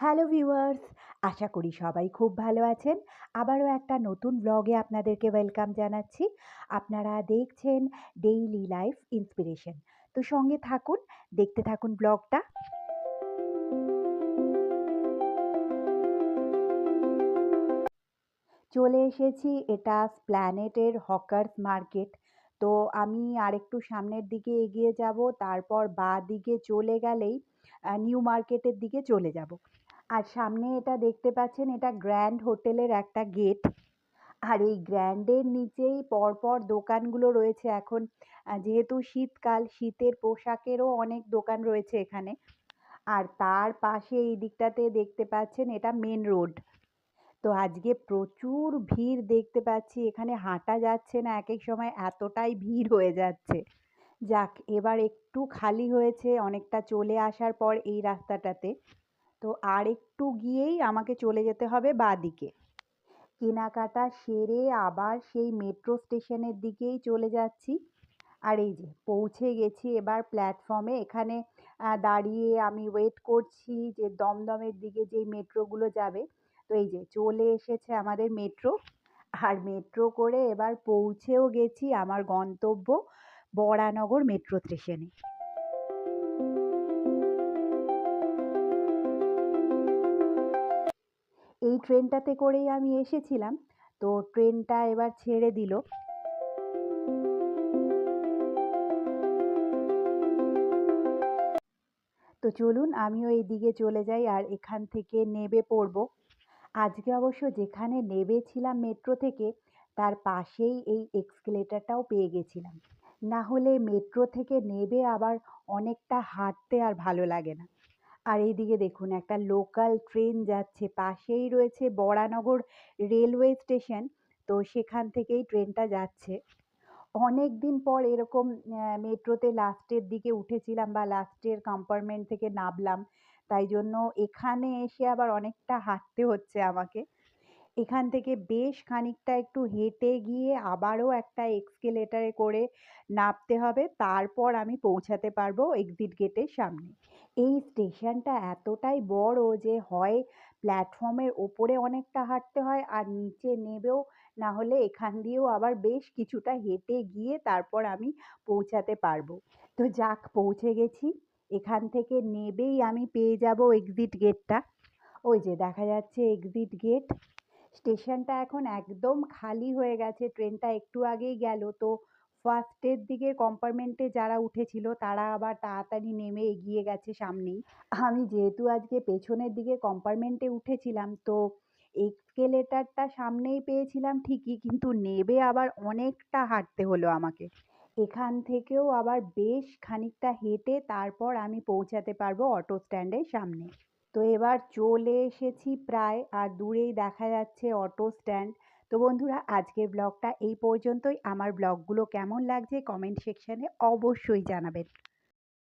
Hello viewers, আশা করি সবাই খুব ভালো আছেন। আবারও একটা নতুন ব্লগে আপনাদেরকে ওয়েলকাম জানাচ্ছি। আপনারা দেখছেন ডেইলি লাইফ ইন্সপিরেশন তো সঙ্গে থাকুন, দেখতে থাকুন ব্লগটা চলে এসেছি, এটা প্ল্যানেটের হকার্স মার্কেট তো আমি আরেকটু সামনের দিকে এগিয়ে যাব, তারপর বা দিকে চলে গেলেই নিউ মার্কেটের দিকে চলে যাব। আর সামনে এটা দেখতে পাচ্ছেন, এটা গ্র্যান্ড হোটেলের একটা গেট। আর এই গ্র্যান্ডের নিচেই পরপর দোকানগুলো রয়েছে এখন। যেহেতু শীতকাল, শীতের পোশাকেরও অনেক দোকান রয়েছে এখানে। আর তার পাশে এই দিকটাতে দেখতে পাচ্ছেন, এটা মেন রোড। তো আজকে প্রচুর ভিড় দেখতে পাচ্ছি, এখানে হাঁটা যাচ্ছে না এক এক সময় এতটাই ভিড় হয়ে যাচ্ছে। যাক, এবার একটু খালি হয়েছে, অনেকটা চলে আসার পর এই রাস্তাটাতে। তো আর একটু গিয়েই আমাকে চলে যেতে হবে বাঁ দিকে কেনাকাটা সেরে আবার সেই মেট্রো স্টেশনের দিকেই চলে যাচ্ছি। আর এই যে, পৌঁছে গেছি এবার প্ল্যাটফর্মে এখানে দাঁড়িয়ে আমি ওয়েট করছি যে দমদমের দিকে যেই মেট্রোগুলো যাবে। তো এই যে, চলে এসেছে আমাদের মেট্রো আর মেট্রো করে এবার পৌঁছেও গেছি আমার গন্তব্য বরানগর মেট্রো স্টেশনে ট্রেনটাতে করেই আমি এসেছিলাম। তো ট্রেনটা এবার ছেড়ে দিল। তো চলুন আমিও এই দিকে চলে যাই আর এখান থেকে নেবে পড়ব। আজকে অবশ্য যেখানে নেবেছিলাম মেট্রো থেকে, তার পাশেই এই এক্সকেলেটারটাও পেয়ে গেছিলাম। না হলে মেট্রো থেকে নেবে আবার অনেকটা হাঁটতে আর ভালো লাগে না। আর এইদিকে দেখুন, একটা লোকাল ট্রেন যাচ্ছে, পাশেই রয়েছে বরানগর রেলওয়ে স্টেশন তো সেখান থেকেই ট্রেনটা যাচ্ছে। অনেক দিন পর এরকম মেট্রোতে লাস্টের দিকে উঠেছিলাম বা লাস্টের কম্পার্টমেন্ট থেকে নামলাম, তাই জন্য এখানে এসে আবার অনেকটা হাঁটতে হচ্ছে আমাকে। এখান থেকে বেশ খানিকটা একটু হেঁটে গিয়ে আবারও একটা এক্সকেলেটারে করে নামতে হবে। তারপর আমি পৌঁছাতে পারব এক্সিট গেটের সামনে। এই স্টেশনটা এতটাই বড় যে হয় প্ল্যাটফর্মের ওপরে অনেকটা হাঁটতে হয় আর নিচে নেবেও, না হলে এখান দিয়েও আবার বেশ কিছুটা হেঁটে গিয়ে তারপর আমি পৌঁছাতে পারব। তো যাক, পৌঁছে গেছি। এখান থেকে নেবেই আমি পেয়ে যাব এক্সিট গেটটা ওই যে দেখা যাচ্ছে এক্সিট গেট স্টেশনটা এখন একদম খালি হয়ে গেছে। ট্রেনটা একটু আগেই গেল। তো ফার্স্টের দিকে কম্পার্টমেন্টে যারা উঠেছিল, তারা আবার তাড়াতাড়ি নেমে এগিয়ে গেছে সামনেই। আমি যেহেতু আজকে পেছনের দিকে কম্পার্টমেন্টে উঠেছিলাম, তো এক্সকেলেটারটা সামনেই পেয়েছিলাম ঠিকই, কিন্তু নেবে আবার অনেকটা হাঁটতে হলো আমাকে। এখান থেকেও আবার বেশ খানিকটা হেঁটে তারপর আমি পৌঁছাতে পারব অটো স্ট্যান্ডের সামনে। তো এবার চলে এসেছি প্রায় আর দূরেই দেখা যাচ্ছে অটো স্ট্যান্ড। তো বন্ধুরা, আজকের ব্লগটা এই পর্যন্তই। আমার ব্লগগুলো কেমন লাগছে কমেন্ট সেকশানে অবশ্যই জানাবেন।